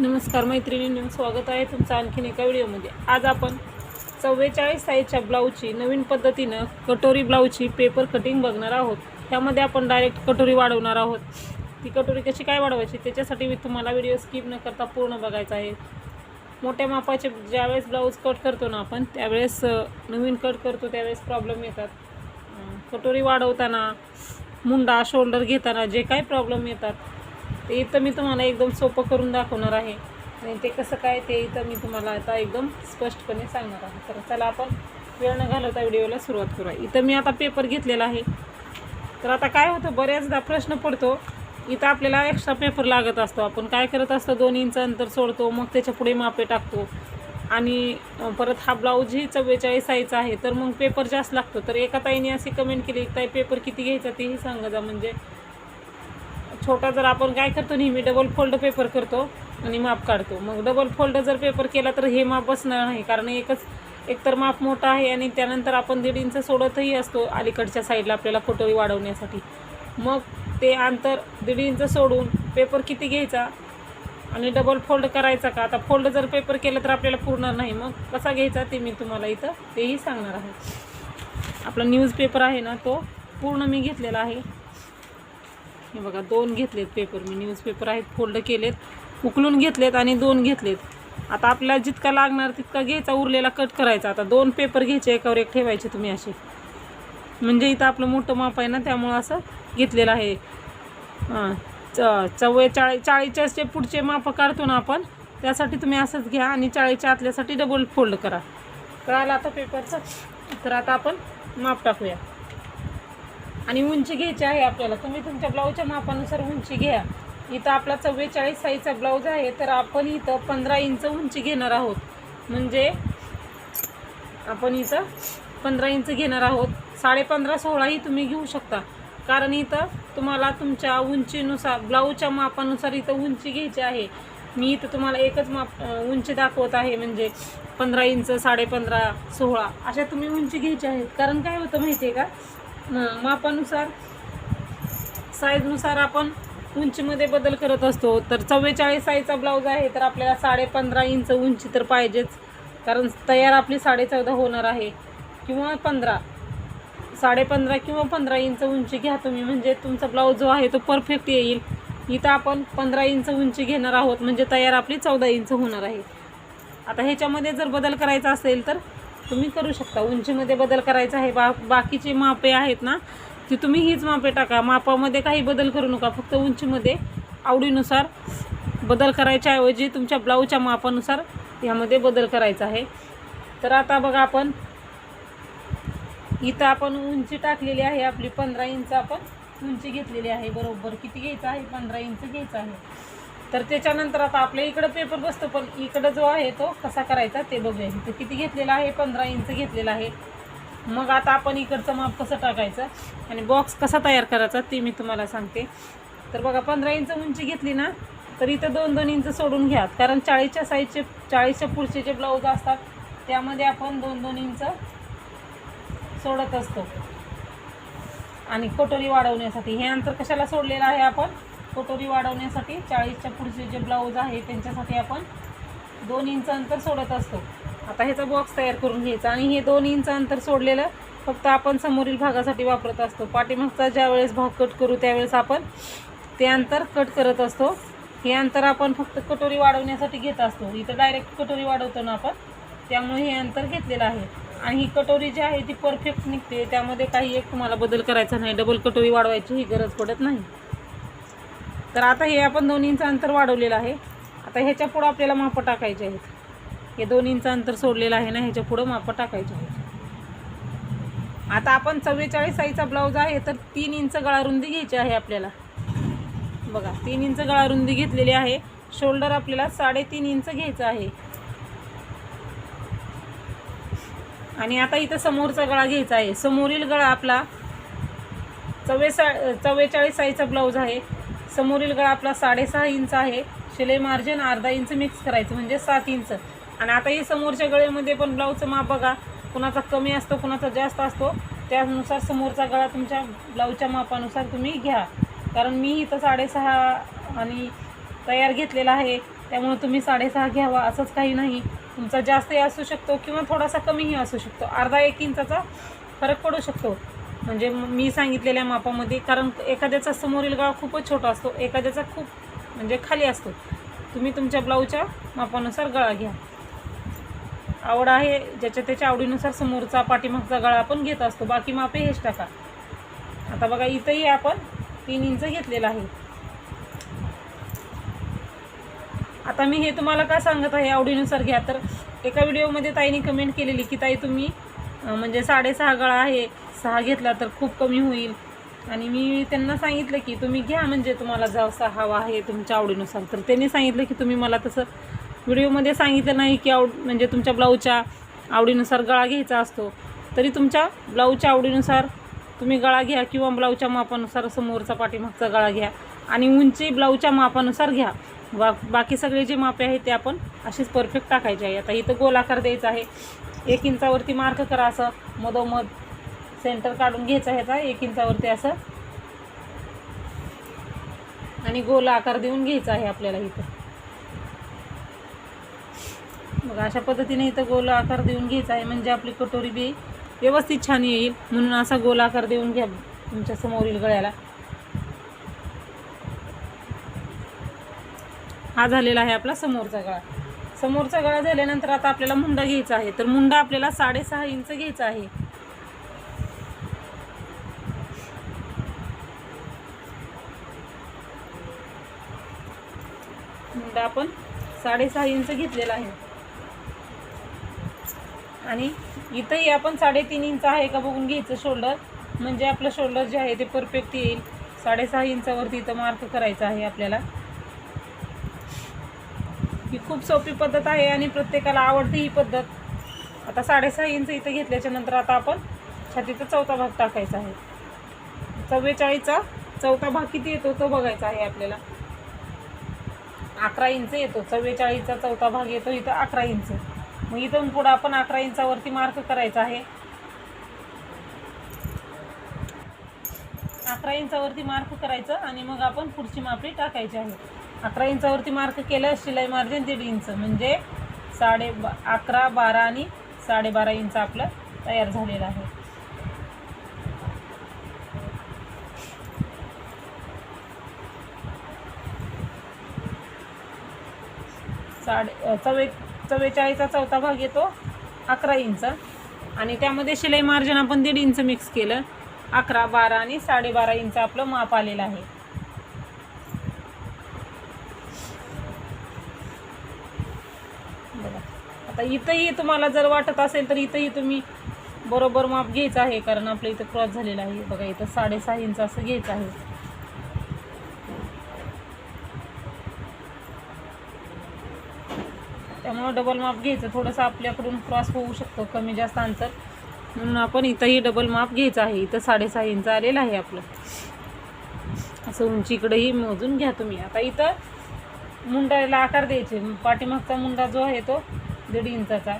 नमस्कार मैत्रिणींनो स्वागत आहे तुमचं आणखीन एका व्हिडिओमध्ये. आज आपण चव्वेचाळीस साईजच्या ब्लाऊजची नवीन पद्धतीनं कटोरी ब्लाऊजची पेपर कटिंग बघणार आहोत. त्यामध्ये आपण डायरेक्ट कटोरी वाढवणार आहोत. ती कटोरी कशी काय वाढवायची त्याच्यासाठी मी तुम्हाला व्हिडिओ स्किप न करता पूर्ण बघायचा आहे. मोठ्या मापाचे ज्यावेळेस ब्लाऊज कट करतो ना आपण त्यावेळेस नवीन कट करतो त्यावेळेस प्रॉब्लेम येतात. कटोरी वाढवताना मुंडा शोल्डर घेताना जे काही प्रॉब्लेम येतात ते इथं मी तुम्हाला एकदम सोपं करून दाखवणार आहे. आणि ते कसं काय ते इथं मी तुम्हाला आता एकदम स्पष्टपणे सांगणार आहे. तर चला आपण वेळ न घालवता व्हिडिओला सुरुवात करूया. इथं मी आता पेपर घेतलेला आहे. तर आता काय होतं बऱ्याचदा प्रश्न पडतो. इथं आपल्याला एक्स्ट्रा पेपर लागत असतो. आपण काय करत असतो दोन इंच अंतर सोडतो मग त्याच्या पुढे मापे टाकतो. आणि परत हा ब्लाऊज ही चव्वेचाळीस साईजचा आहे. तर मग पेपर जास्त लागतो. तर एका ताईने अशी कमेंट केली ताई पेपर किती घ्यायचा? तेही सांगा जा. म्हणजे छोटा जर आपण काय करतो नेहमी डबल फोल्ड पेपर करतो आणि माप काढतो. मग डबल फोल्ड जर पेपर केला तर हे माप बसणार नाही कारण एकच एकतर माप मोठा आहे आणि त्यानंतर आपण दीड इंच सोडतही असतो अलीकडच्या साईडला आपल्याला कटोरी वाढवण्यासाठी. मग ते अंतर दीड इंच सोडून पेपर किती घ्यायचा आणि डबल फोल्ड करायचा का? आता फोल्ड जर पेपर केलं तर आपल्याला पुरणार नाही. मग कसा घ्यायचा ते मी तुम्हाला इथं तेही सांगणार आहे. आपला न्यूजपेपर आहे ना तो पूर्ण मी घेतलेला आहे. हे बघा दोन घेतलेत पेपर मी न्यूजपेपर आहेत फोल्ड केलेत उकलून घेतलेत आणि दोन घेतलेत. आता आपल्याला जितका लागणार तितका घ्यायचा उरलेला कट करायचा. आता दोन पेपर घ्यायचे एकावर एक ठेवायचे तुम्ही असे. म्हणजे इथं आपलं मोठं माप आहे ना त्यामुळं असं घेतलेलं आहे. च च चव्वेचाळीस चाळीसच्याचे पुढचे माप काढतो ना आपण त्यासाठी तुम्ही असंच घ्या आणि चाळीसच्या आतल्यासाठी डबल फोल्ड करा. कळालं आता पेपरचं तर आता आपण माप टाकूया. आणि उंची घ्यायची आहे आपल्याला. तुम्ही तुमच्या ब्लाऊजच्या मापानुसार उंची घ्या. इथं आपला चव्वेचाळीस साईजचा ब्लाऊज आहे तर आपण इथं पंधरा इंच उंची घेणार आहोत. म्हणजे आपण इथं पंधरा इंच घेणार आहोत. साडेपंधरा सोळाही तुम्ही घेऊ शकता. कारण इथं तुम्हाला तुमच्या उंचीनुसार ब्लाऊजच्या मापानुसार इथं उंची घ्यायची आहे. मी इथं तुम्हाला एकच माप उंची दाखवत आहे म्हणजे पंधरा इंच साडेपंधरा सोळा अशा तुम्ही उंची घ्यायची आहेत. कारण काय होतं माहिती आहे का? मापानुसार साईजनुसार आपण उंचीमध्ये बदल करत असतो. तर चव्वेचाळीस साईजचा ब्लाऊज आहे तर आपल्याला साडे पंधरा इंच उंची तर पाहिजेच. कारण तयार आपली साडे चौदा होणार आहे. किंवा पंधरा. साडे पंधरा किंवा पंधरा इंच उंची घ्या तुम्ही. म्हणजे तुमचा ब्लाऊज जो आहे तो परफेक्ट येईल. इथं आपण पंधरा इंच उंची घेणार आहोत. म्हणजे तयार आपली चौदा इंच होणार आहे. आता ह्याच्यामध्ये जर बदल करायचा असेल तर तुम्ही करू शकता. उंचीमध्ये बदल करायचा आहे. बा बाकीचे मापे आहेत ना ती तुम्ही हीच मापे टाका. मापामध्ये काही बदल करू नका. फक्त उंचीमध्ये आवडीनुसार बदल करायच्या ऐवजी तुमच्या ब्लाऊजच्या मापानुसार ह्यामध्ये बदल करायचा आहे. तर आता बघा आपण इथं आपण उंची टाकलेली आहे. आपली पंधरा इंच आपण उंची घेतलेली आहे. बरोबर. किती घ्यायचं आहे? पंधरा इंच घ्यायचं आहे. तर त्याच्यानंतर आता आपल्या इकडं पेपर बसतो पण इकडं जो आहे तो कसा करायचा ते बघूया. इथं किती घेतलेला आहे? पंधरा इंच घेतलेला आहे. मग आता आपण इकडचं माप कसं टाकायचं आणि बॉक्स कसा तयार करायचा ते मी तुम्हाला सांगते. तर बघा पंधरा इंच उंची घेतली ना तर इथं दोन दोन इंच सोडून घ्या कारण चाळीसच्या साईजचे चाळीसच्या पुढचे जे ब्लाऊज असतात त्यामध्ये आपण दोन दोन इंच सोडत असतो. आणि कटोरी वाढवण्यासाठी. हे अंतर कशाला सोडलेलं आहे आपण? कटोरी वाढवण्यासाठी चाळीसच्या पुढचे जे ब्लाऊज आहे त्यांच्यासाठी आपण दोन इंच अंतर सोडत असतो. आता ह्याचा बॉक्स तयार करून घ्यायचा आणि हे दोन इंच अंतर सोडलेलं फक्त आपण समोरील भागासाठी वापरत असतो. पाठीमागचा ज्या वेळेस भाग कट करू त्यावेळेस आपण ते अंतर कट करत असतो. हे अंतर आपण फक्त कटोरी वाढवण्यासाठी घेत असतो. इथं डायरेक्ट कटोरी वाढवतो ना आपण त्यामुळे हे अंतर घेतलेलं आहे. आणि ही कटोरी जी आहे ती परफेक्ट निघते. त्यामध्ये काही एक तुम्हाला बदल करायचा नाही. डबल कटोरी वाढवायची ही गरज पडत नाही. तर आता हे आपण दोन इंच अंतर वाढवलेलं आहे. आता ह्याच्या पुढं आपल्याला मापं टाकायचे आहेत. हे दोन इंच अंतर सोडलेलं आहे ना ह्याच्या पुढं मापं टाकायचे आहेत. आता आपण चव्वेचाळीस साईजचा ब्लाऊज आहे तर तीन इंच गळा रुंदी घ्यायची आहे आपल्याला. बघा तीन इंच गळा रुंदी घेतलेली आहे. शोल्डर आपल्याला साडेतीन इंच घ्यायचं आहे. आणि आता इथं समोरचा गळा घ्यायचा आहे. समोरील गळा आपला चव्वेसा चव्वेचाळीस साईजचा ब्लाऊज आहे. समोरील गळा आपला साडेसहा इंच आहे. शिलाई मार्जिन अर्धा इंच मिक्स करायचं म्हणजे सात इंच. आणि आता हे समोरच्या गळ्यामध्ये पण ब्लाऊजचं माप बघा. कुणाचा कमी असतो कुणाचा जास्त असतो त्यानुसार समोरचा गळा तुमच्या ब्लाऊजच्या मापानुसार तुम्ही घ्या. कारण मी इथं साडेसहा आणि तयार घेतलेला आहे. त्यामुळे तुम्ही साडेसहा घ्यावा असंच काही नाही. तुमचा जास्तही असू शकतो किंवा थोडासा कमीही असू शकतो. अर्धा एक इंचाचा फरक पडू शकतो. म्हणजे मी सांगितलेल्या मापामध्ये कारण एखाद्याचा समोरील गळा खूपच छोटा असतो एखाद्याचा खूप म्हणजे खाली असतो. तुम्ही तुमच्या ब्लाऊजच्या मापानुसार गळा घ्या. आवड आहे ज्याच्या त्याच्या आवडीनुसार समोरचा पाठीमागचा गळा आपण घेत असतो बाकी मापे हेच टाका. आता बघा इथंही आपण तीन इंच घेतलेलं आहे. आता मी हे तुम्हाला का सांगत आहे आवडीनुसार घ्या. तर एका व्हिडिओमध्ये ताईने कमेंट केलेली की ताई तुम्ही म्हणजे साडेसहा गळा आहे सहा घेतला तर खूप कमी होईल. आणि मी त्यांना सांगितलं की तुम्ही घ्या म्हणजे तुम्हाला जसा हवा आहे तुमच्या आवडीनुसार. तर त्यांनी सांगितलं की तुम्ही मला तसं व्हिडिओमध्ये सांगितलं नाही की आवड म्हणजे तुमच्या ब्लाऊजच्या आवडीनुसार गळा घ्यायचा असतो. तरी तुमच्या ब्लाऊजच्या आवडीनुसार तुम्ही गळा घ्या किंवा ब्लाऊजच्या मापानुसार समोरचा पाठीमागचा गळा घ्या. आणि उंची ब्लाऊजच्या मापानुसार घ्या. बा बाकी सगळे जे मापे आहेत ते आपण असेच परफेक्ट टाकायचे आहे. आता इथं गोलाकार द्यायचा आहे. एक इंचावरती मार्क करा असं. मधोमध सेंटर काढून घ्यायचा ह्याचा एक इंचावरती असं. आणि गोल आकार देऊन घ्यायचा आहे आपल्याला इथं. मग अशा पद्धतीने इथं गोल आकार देऊन घ्यायचा आहे म्हणजे आपली कटोरी बी व्यवस्थित छान येईल. म्हणून असा गोल आकार देऊन घ्या तुमच्या समोरील गळ्याला. हा झालेला आहे आपला समोरचा गळा. समोरचा गळा झाल्यानंतर आता आपल्याला मुंडा घ्यायचा आहे. तर मुंडा आपल्याला साडेसहा इंच घ्यायचा आहे मुंडा आपण साडेसहा इंच घेतलेला आहे. आणि इथंही आपण साडेतीन इंच आहे का बघून घ्यायचं शोल्डर म्हणजे आपलं शोल्डर जे आहे ते परफेक्ट येईल. साडेसहा इंचावरती इथं मार्क करायचं आहे आपल्याला. ही खूप सोपी पद्धत आहे आणि प्रत्येकाला आवडते ही पद्धत. आता साडेसहा इंच इथं घेतल्याच्या नंतर आता आपण छातीचा चौथा भाग टाकायचा आहे. चव्वेचाळीसचा चौथा भाग किती येतो तो बघायचा आहे आपल्याला. अकरा इंच येतो चव्वेचाळीसचा चौथा भाग येतो इथं अकरा इंच. मग इथून पुढं आपण अकरा इंचावरती मार्क करायचा आहे. अकरा इंचावरती मार्क करायचं आणि मग आपण पुढची मापडी टाकायची आहे. अकरा इंचावरती मार्क केलं शिलाई मार्जिन दीड इंच म्हणजे साडे बा अकरा बारा आणि साडेबारा इंच आपलं तयार झालेलं आहे. साडे चव्वे चव्वेचाळीसचा चौथा भाग येतो अकरा इंच. आणि त्यामध्ये शिलाई मार्जिन आपण दीड इंच मिक्स केलं. अकरा बारा आणि साडेबारा इंच आपलं माप आलेलं आहे. बघा. आता इथंही तुम्हाला जर वाटत असेल तर इथंही तुम्ही बरोबर माप घ्यायचं आहे कारण आपलं इथं क्रॉस झालेलं आहे. बघा इथं साडेसहा इंच असं घ्यायचं आहे. त्यामुळं डबल माप घ्यायचं. थोडंसं आपल्याकडून क्रॉस होऊ शकतो कमी जास्त अंतर. म्हणून आपण इथंही डबल माप घ्यायचं आहे. इथं साडेसहा इंच आलेलं आहे आपलं. असं उंचीकडेही मोजून घ्या तुम्ही. आता इथं मुंडाला आकार द्यायचे. पाठीमागचा मुंडा जो आहे तो दीड इंचाचा.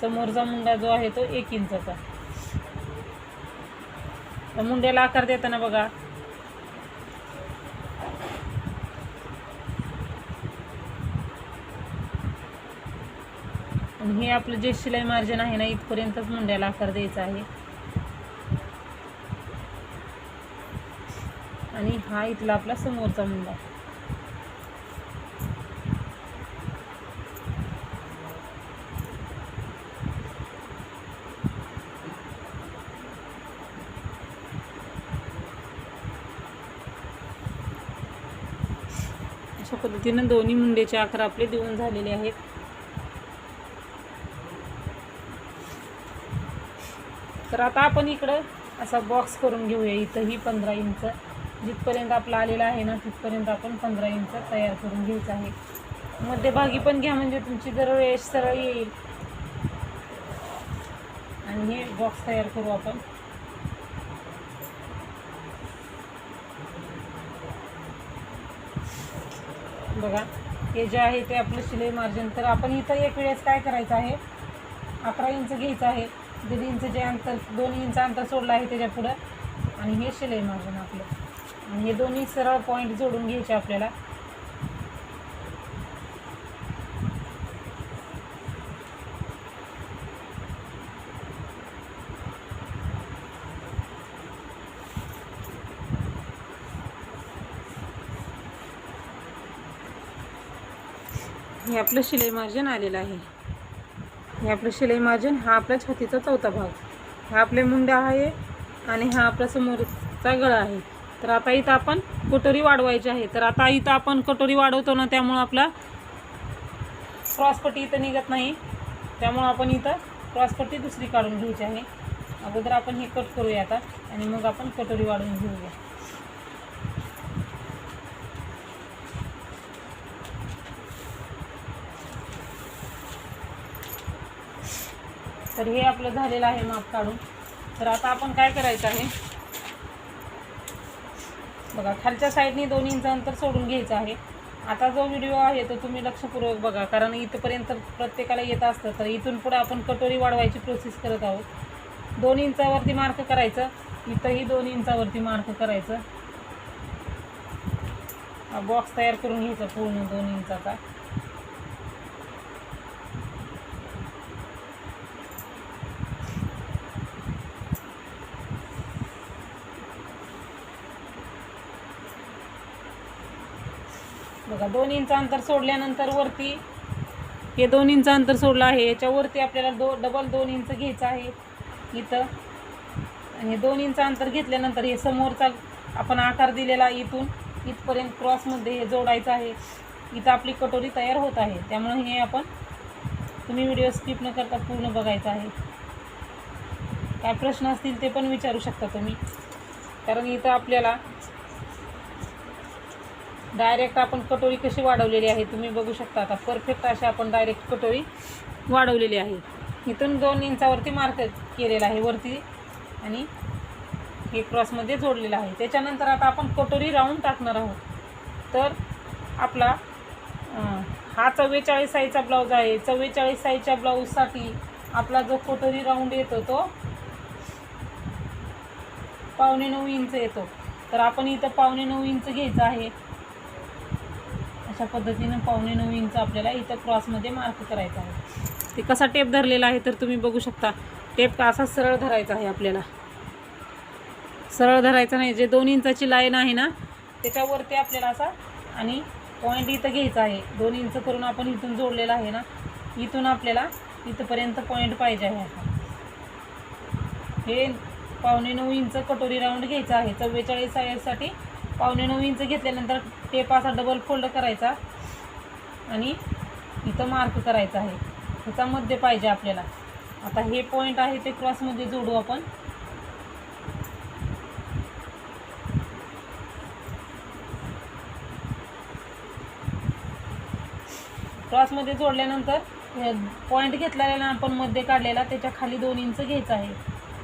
समोरचा मुंडा जो आहे तो एक इंचाचा. तर मुंड्याला आकार देताना बघा. आणि हे आपलं जे शिलाई मार्जिन आहे ना इथपर्यंतच मुंड्याला आकार द्यायचा आहे. आणि हा इथला आपला समोरचा मुंडा. अशा पद्धतीनं दोन्ही मुंड्याचे आकार आपले देऊन झालेले आहेत. तर आता आपण इकडं असा बॉक्स करून घेऊया. इथंही पंधरा इंच जिथपर्यंत आपला आलेला आहे ना तिथपर्यंत आपण पंधरा इंच तयार करून घ्यायचं आहे. मध्यभागी पण घ्या म्हणजे तुमची जर वेळेस सरळ येईल. आणि हे बॉक्स तयार करू आपण. बघा हे जे आहे ते आपलं शिलाई मार्जिन तर आपण इथं एक वेळेस काय करायचं आहे? अकरा इंच घ्यायचं आहे. दीड इंच जे अंतर दोन इंच अंतर सोडलं आहे त्याच्या पुढं. आणि हे शिलाई मार्जिन आपलं. आणि हे दोन्ही सरळ पॉईंट जोडून घ्यायचे आपल्याला. हे आपलं शिलाई मार्जिन आलेलं आहे. हे आपलं शिलाई मार्जिन हा आपल्या छातीचा चौथा भाग. हा आपले मुंड्या आहे आणि हा आपला समोरचा गळा आहे. तर आता इथं आपण कटोरी वाढवायची आहे. तर आता इथं आपण कटोरी वाढवतो ना त्यामुळं आपला क्रॉसपट्टी इथं निघत नाही. त्यामुळं आपण इथं क्रॉसपट्टी दुसरी काढून घ्यायची आहे. अगोदर आपण हे कट करूया आता आणि मग आपण कटोरी वाढवून घेऊया. तर हे आपलं झालेलं आहे माप काढून. तर आता आपण काय करायचं आहे? बघा खालच्या साईडनी दोन इंच अंतर सोडून घ्यायचं आहे. आता जो व्हिडिओ आहे तो तुम्ही लक्षपूर्वक बघा कारण इथंपर्यंत प्रत्येकाला येत असतं तर इथून पुढे आपण कटोरी वाढवायची प्रोसेस करत आहोत. दोन इंचावरती मार्क करायचं इथंही दोन इंचावरती मार्क करायचं. बॉक्स तयार करून घ्यायचा पूर्ण दोन इंचाचा. दोन इंच अंतर सोडल्यानंतर वरती हे दोन इंच अंतर सोडलं आहे. याच्यावरती आपल्याला दो डबल दोन इंच घ्यायचं आहे इथं. आणि हे दोन इंच अंतर घेतल्यानंतर हे समोरचा आपण आकार दिलेला इथून. इथपर्यंत क्रॉसमध्ये हे जोडायचं आहे. इथं आपली कटोरी तयार होत आहे. त्यामुळे हे आपण तुम्ही व्हिडिओ स्किप न करता पूर्ण बघायचं आहे. काय प्रश्न असतील ते पण विचारू शकता तुम्ही. कारण इथं आपल्याला डायरेक्ट आपण कटोरी कशी वाढवलेली आहे तुम्ही बघू शकता. आता परफेक्ट अशी आपण डायरेक्ट कटोरी वाढवलेली आहे. इथून दोन इंचावरती मार्क केलेला आहे वरती आणि हे क्रॉसमध्ये जोडलेलं आहे. त्याच्यानंतर आता आपण कटोरी राऊंड टाकणार आहोत. तर आपला हा चव्वेचाळीस साईजचा ब्लाऊज आहे. चव्वेचाळीस साईजच्या ब्लाऊजसाठी आपला जो कटोरी राऊंड येतो तो पावणे नऊ इंच येतो. तर आपण इथं पावणे नऊ इंच घ्यायचं आहे. अशा पद्धतीनं पावणे नऊ इंच आपल्याला इथं क्रॉसमध्ये मार्क करायचा आहे. ते कसा टेप धरलेला आहे तर तुम्ही बघू शकता. टेप असा सरळ धरायचा आहे आपल्याला. सरळ धरायचा नाही. जे दोन इंचाची लाईन आहे ना त्याच्यावरती आपल्याला असा आणि पॉईंट इथं घ्यायचा आहे. दोन इंच करून आपण इथून जोडलेला आहे ना इथून आपल्याला इथंपर्यंत पॉईंट पाहिजे आहे असा हे पावणे नऊ इंच कटोरी राऊंड घ्यायचा आहे. चव्वेचाळीस साईजसाठी पावणे नऊ इंच घेतल्यानंतर टेप असा डबल फोल्ड करायचा. आणि इथं मार्क करायचा आहे. ह्याचा मध्य पाहिजे आपल्याला. आता हे पॉईंट आहे ते क्रॉसमध्ये जोडू आपण. क्रॉसमध्ये जोडल्यानंतर पॉईंट घेतलेला आपण मध्ये काढलेला त्याच्याखाली दोन इंच घ्यायचं आहे.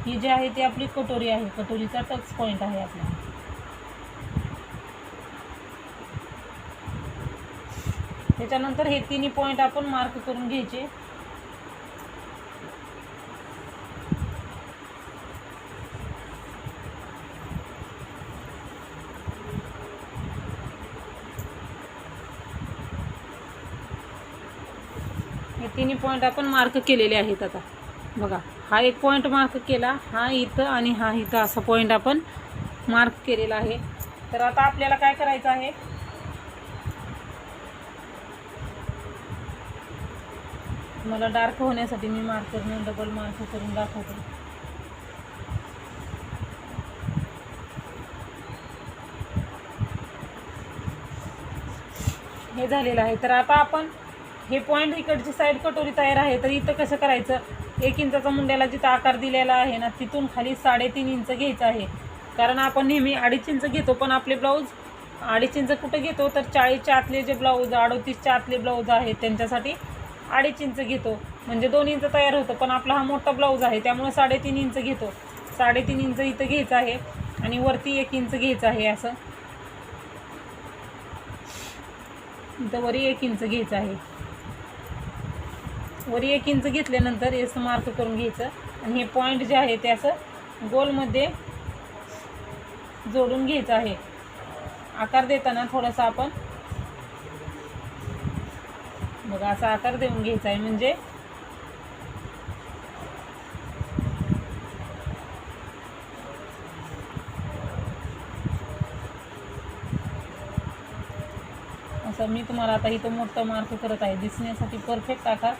ही जी आहे ती आपली कटोरी आहे. कटोरीचा टच पॉईंट आहे आपला. त्याच्यानंतर हे तिन्ही पॉईंट आपण मार्क करून घ्यायचे. हे तिन्ही पॉईंट आपण मार्क केलेले आहेत आता. बघा हा एक पॉईंट मार्क केला हा इथं आणि हा इथं असा पॉईंट आपण मार्क केलेला आहे. तर आता आपल्याला काय करायचं आहे? मला डार्क होण्यासाठी मी मार्करने डबल मार्क करून दाखवते. हे झालेलं आहे. तर आता आपण हे पॉईंट इकडची साईड कटोरी तयार आहे. तर इथं कसं करायचं? एक इंचाचा मुंड्याला जिथं आकार दिलेला आहे ना तिथून खाली साडेतीन इंच घ्यायचं आहे. कारण आपण नेहमी अडीच इंच घेतो पण आपले ब्लाऊज अडीच इंच कुठं घेतो? तर चाळीसच्या आतले जे ब्लाऊज अडोतीसच्या आतले ब्लाऊज आहेत त्यांच्यासाठी अडीच इंच घेतो. म्हणजे दोन इंच तयार होतं पण आपला हा मोठा ब्लाऊज आहे त्यामुळे साडेतीन इंच घेतो. साडेतीन इंच इथं घ्यायचं आहे आणि वरती एक इंच घ्यायचं आहे असं. इथं वरी एक इंच घ्यायचं आहे. वरी एक इंच घेतल्यानंतर एस मार्क करून घ्यायचं. आणि हे पॉईंट जे आहे ते असं गोलमध्ये जोडून घ्यायचं आहे. आकार देताना थोडंसं आपण बघा असा आकार देऊन घ्यायचा आहे म्हणजे. असं मी तुम्हाला आता इथं मोठं मार्क करत आहे. दिसण्यासाठी परफेक्ट आकार.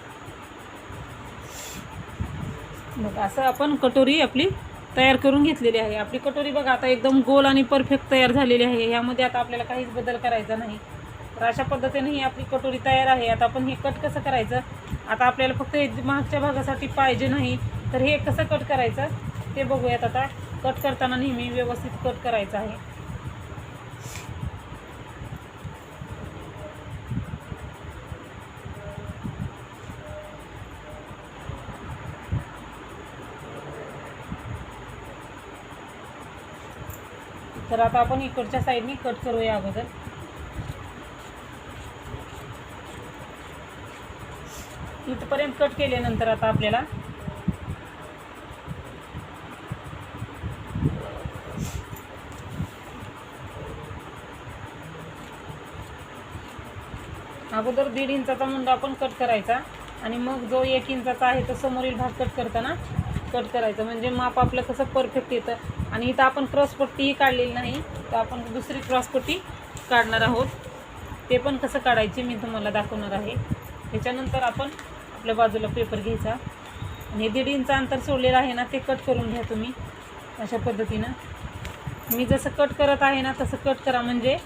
बघा असं आपण कटोरी आपली तयार करून घेतलेली आहे. आपली कटोरी बघा आता एकदम गोल आणि परफेक्ट तयार झालेली आहे. यामध्ये आता आपल्याला काहीच बदल करायचा नाही. तर अशा पद्धतीने ही आपली कटोरी तयार आहे. आता आपण हे कट कसं करायचं? आता आपल्याला फक्त हे मागच्या भागासाठी पाहिजे नाही तर हे कसं कट करायचं? ते बघूयात आता. कट करताना नेहमी व्यवस्थित कट करायचं आहे. तर आता आपण इकडच्या साईडनी कट करूया अगोदर. इथपर्यंत कट केल्यानंतर आता आपल्याला अगोदर दीड इंचाचा मुंडा आपण कट करायचा आणि मग जो एक इंचाचा आहे तो समोरील भाग कट करताना कट करायचा. म्हणजे माप आपलं कसं परफेक्ट येतं. आणि इथं आपण क्रॉसपट्टीही काढलेली नाही तर आपण दुसरी क्रॉसपट्टी काढणार आहोत. ते पण कसं काढायचे मी तुम्हाला दाखवणार आहे. त्याच्यानंतर आपण आपल्या बाजूला पेपर घ्यायचा. आणि दीड इंच अंतर सोडलेलं आहे ना ते कट करून घ्या तुम्ही अशा पद्धतीनं. मी जसं कट करत आहे ना तसं कट करा म्हणजे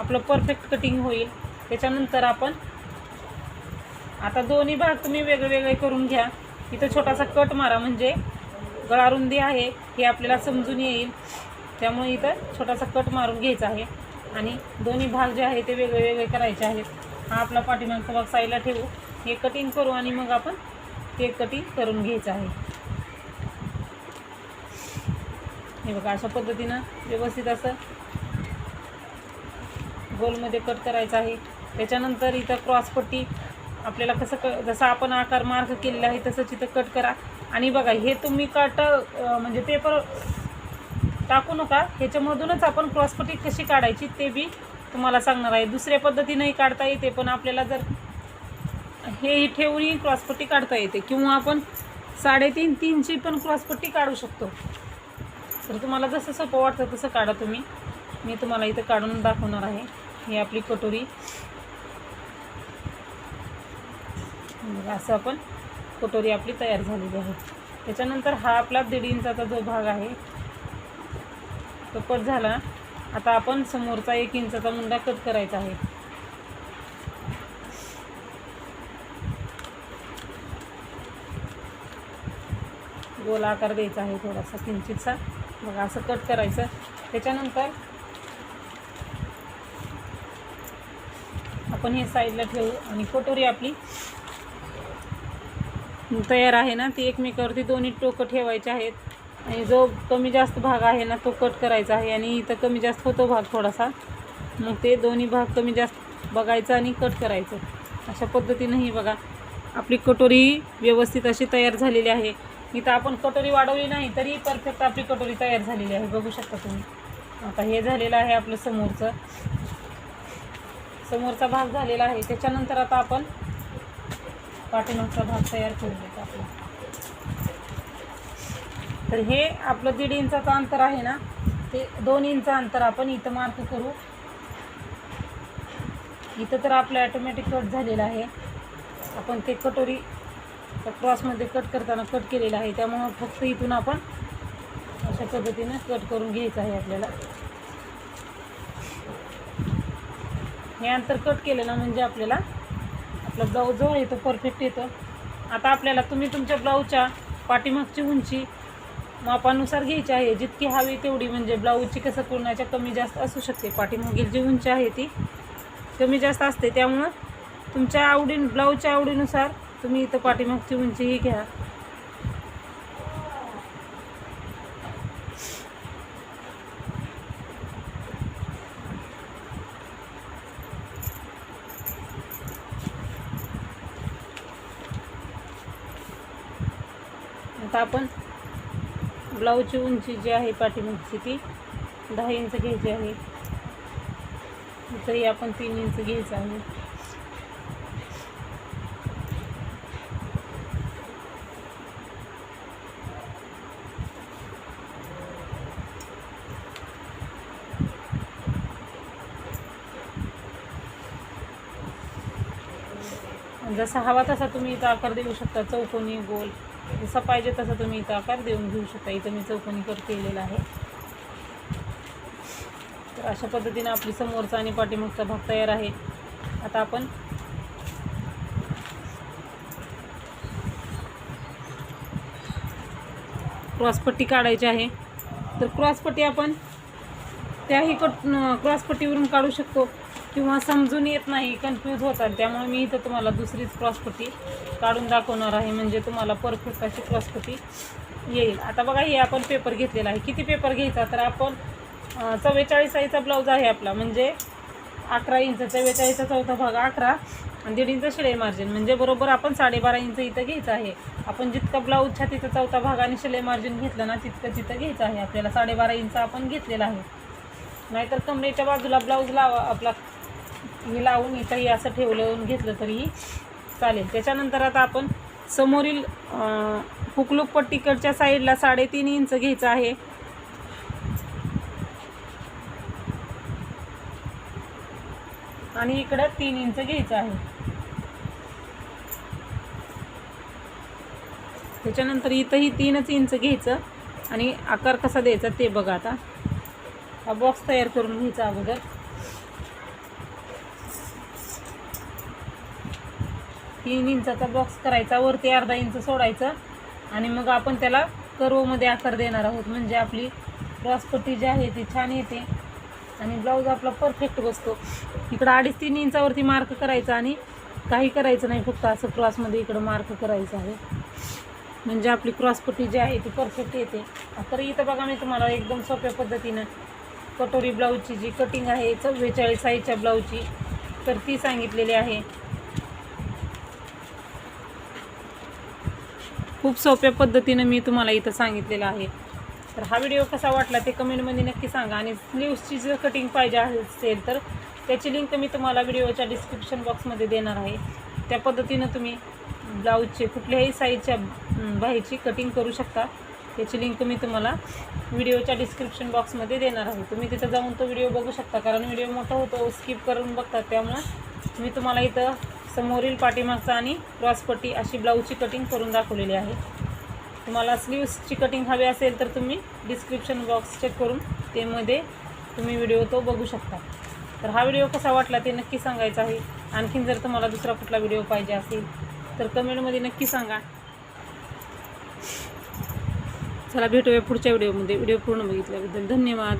आपलं परफेक्ट कटिंग होईल. त्याच्यानंतर आपण आता दोन्ही भाग तुम्ही वेगळे वेगळे करून घ्या. इथं छोटासा कट मारा म्हणजे गळारुंदी आहे हे आपल्याला समजून येईल. त्यामुळे इथं छोटासा कट मारून घ्यायचा आहे. आणि दोन्ही भाग जे आहे ते वेगळे वेगळे करायचे आहेत. हा आपला पाठीमागचा भाग साईडला ठेवू. हे कटिंग करू आणि मग आपण ते कटिंग करून घ्यायचं आहे. हे बघा अशा पद्धतीनं व्यवस्थित असं गोलमध्ये कट करायचं आहे. त्याच्यानंतर इथं क्रॉसपट्टी आपल्याला कसं क जसं आपण आकार मार्क केलेला आहे तसंच इथं कट करा. आणि बघा हे तुम्ही कट म्हणजे पेपर टाकू नका. ह्याच्यामधूनच आपण क्रॉसपट्टी कशी काढायची ते बी तुम्हाला सांगणार आहे. दुसऱ्या पद्धतीनंही काढता येते पण आपल्याला जर हे ठेवूनही क्रॉसपट्टी काढता येते. किंवा आपण साडेतीन तीनची पण क्रॉसपट्टी काढू शकतो. तर तुम्हाला जसं सोपं वाटतं तसं काढा तुम्ही. मी तुम्हाला इथं काढून दाखवणार आहे. ही आपली कटोरी. म्हणजे असं आपण कटोरी आपली तयार झालेली आहे. त्याच्यानंतर हा आपला दीड इंचाचा जो भाग आहे तो कट झाला. आता आपण समोरचा एक इंचाचा मुंडा कट करायचा आहे. गोल आकार द्यायचा आहे थोडासा किंचितसा. बघा असं कट करायचं. त्याच्यानंतर आपण हे साईडला ठेवू आणि कटोरी आपली तयार आहे ना ती एकमेकावरती दोन्ही टोकं ठेवायचे आहेत. आणि जो कमी जास्त भाग आहे ना तो कट करायचा आहे. आणि इथं कमी जास्त होतो भाग थोडासा. मग ते दोन्ही भाग कमी जास्त बघायचं आणि कट करायचं. अशा पद्धतीनं ही बघा आपली कटोरी व्यवस्थित अशी तयार झालेली आहे. इथं आपण कटोरी वाढवली नाही तरी परफेक्ट आपली कटोरी तयार झालेली आहे. बघू शकता तुम्ही. आता हे झालेलं आहे आपलं समोरचं. समोरचा भाग झालेला आहे. त्याच्यानंतर आता आपण पाठीमागचा भाग तयार करूयात आपला. तर हे आपलं दीड इंचाचं अंतर आहे ना ते दोन इंच अंतर आपण इथं मार्क करू. इथं तर आपलं ॲटोमॅटिक कट झालेलं आहे. आपण ते कटोरी त्या क्रॉसमध्ये कट करताना कट केलेलं आहे. त्यामुळं फक्त इथून आपण अशा पद्धतीनं कट करून घ्यायचं आहे आपल्याला. हे अंतर कट केलं ना म्हणजे आपल्याला आपला ब्लाऊज जो आहे तो परफेक्ट येतो. आता आपल्याला तुम्ही तुमच्या ब्लाऊजच्या पाठीमागची उंची मापानुसार घ्यायची आहे. जितकी हवी तेवढी म्हणजे ब्लाऊजची कसं कोणाच्या कमी जास्त असू शकते. पाठीमागील जी उंची आहे ती कमी जास्त असते. त्यामुळं तुमच्या आवडी ब्लाऊजच्या आवडीनुसार तुम्ही इथं पाठीमागची उंचीही घ्या. आता आपण ब्लाऊजची उंची जी आहे पाठीमागची ती दहा इंच घ्यायची आहे. इथंही आपण तीन इंच घ्यायचं आहे. जसा हवा तसा तुम्ही इथं आकार देऊ शकता चौकोनी गोल. जसा पाहिजे तसा तुम्ही इथं आकार देऊन घेऊ शकता. इथं मी चौकोनी कर केलेला आहे. तर अशा पद्धतीने आपली समोरचा आणि पाठीमागचा भाग तयार आहे. आता आपण क्रॉसपट्टी काढायची आहे. तर क्रॉसपट्टी आपण त्याही कट क्रॉसपट्टीवरून काढू शकतो. किंवा समजून येत नाही कन्फ्यूज होतात. त्यामुळे मी इथं तुम्हाला दुसरीच क्रॉसपट्टी काढून दाखवणार आहे. म्हणजे तुम्हाला परफेक्ट अशी क्रॉसपट्टी येईल. आता बघा हे आपण पेपर घेतलेला आहे. किती पेपर घ्यायचा? तर आपण चव्वेचाळीस आईचा ब्लाऊज आहे आपला. म्हणजे अकरा इंच. चव्वेचाळीसचा चौथा भाग अकरा आणि दीड इंच शिलाई मार्जिन म्हणजे बरोबर आपण साडेबारा इंच इथं घ्यायचं आहे. आपण जितका ब्लाऊज छातीचा चौथा भाग आणि शिलाई मार्जिन घेतलं ना तितकं तिथं घ्यायचं आहे. आपल्याला साडेबारा इंच आपण घेतलेला आहे. नाहीतर कमरेच्या बाजूला ब्लाऊज लावा आपला हे लावून इथंही असं ठेवलं घेतलं तरीही चालेल. त्याच्यानंतर आता आपण समोरील अं, पट्टीकडच्या साईडला साडेतीन इंच घ्यायचं आहे. आणि इकडं तीन इंच घ्यायचं आहे. त्याच्यानंतर इथंही तीनच इंच घ्यायचं आणि आकार कसा द्यायचा ते बघा आता. हा बॉक्स तयार करून घ्यायचा अगोदर. तीन इंचाचा बॉक्स करायचा वरती अर्धा इंच सोडायचं. आणि मग आपण त्याला कर्वमध्ये आकार देणार आहोत. म्हणजे आपली क्रॉसपट्टी जी आहे ती छान येते. आणि ब्लाऊज आपला परफेक्ट बसतो. इकडं अडीच तीन इंचावरती मार्क करायचा आणि काही करायचं नाही. फक्त असं क्रॉसमध्ये इकडं मार्क करायचं आहे. म्हणजे आपली क्रॉसपट्टी जी आहे ती परफेक्ट येते. तर इथं बघा मी तुम्हाला एकदम सोप्या पद्धतीनं कटोरी ब्लाऊजची जी कटिंग आहे चव्वेचाळीस साईजच्या ब्लाऊजची तर ती सांगितलेली आहे. खूप सोप्या पद्धतीनं मी तुम्हाला इथं सांगितलेलं आहे. तर हा व्हिडिओ कसा वाटला ते कमेंटमध्ये नक्की सांगा. आणि स्लीव्सची जर कटिंग पाहिजे असेल तर त्याची लिंक मी तुम्हाला व्हिडिओच्या डिस्क्रिप्शन बॉक्समध्ये देणार आहे. त्या पद्धतीनं तुम्ही ब्लाऊजचे कुठल्याही साईजच्या बाहेरची कटिंग करू शकता. त्याची लिंक मी तुम्हाला व्हिडिओच्या डिस्क्रिप्शन बॉक्समध्ये देणार आहे. तुम्ही तिथं जाऊन तो व्हिडिओ बघू शकता. कारण व्हिडिओ मोठा होतो स्किप करून बघतात. त्यामुळं मी तुम्हाला इथं समोरील पाठीमागचा आणि क्रॉसपट्टी अशी ब्लाऊजची कटिंग करून दाखवलेली आहे. तुम्हाला स्लीव्सची कटिंग हवी असेल तर तुम्ही डिस्क्रिप्शन बॉक्स चेक करून त्यामध्ये तुम्ही व्हिडिओ तो बघू शकता. तर हा व्हिडिओ कसा वाटला ते नक्की सांगायचा आहे. आणखीन जर तुम्हाला दुसरा कुठला व्हिडिओ पाहिजे असेल तर कमेंटमध्ये नक्की सांगा. चला भेटूया पुढच्या व्हिडिओमध्ये व्हिडिओ पूर्ण बघितल्याबद्दल धन्यवाद.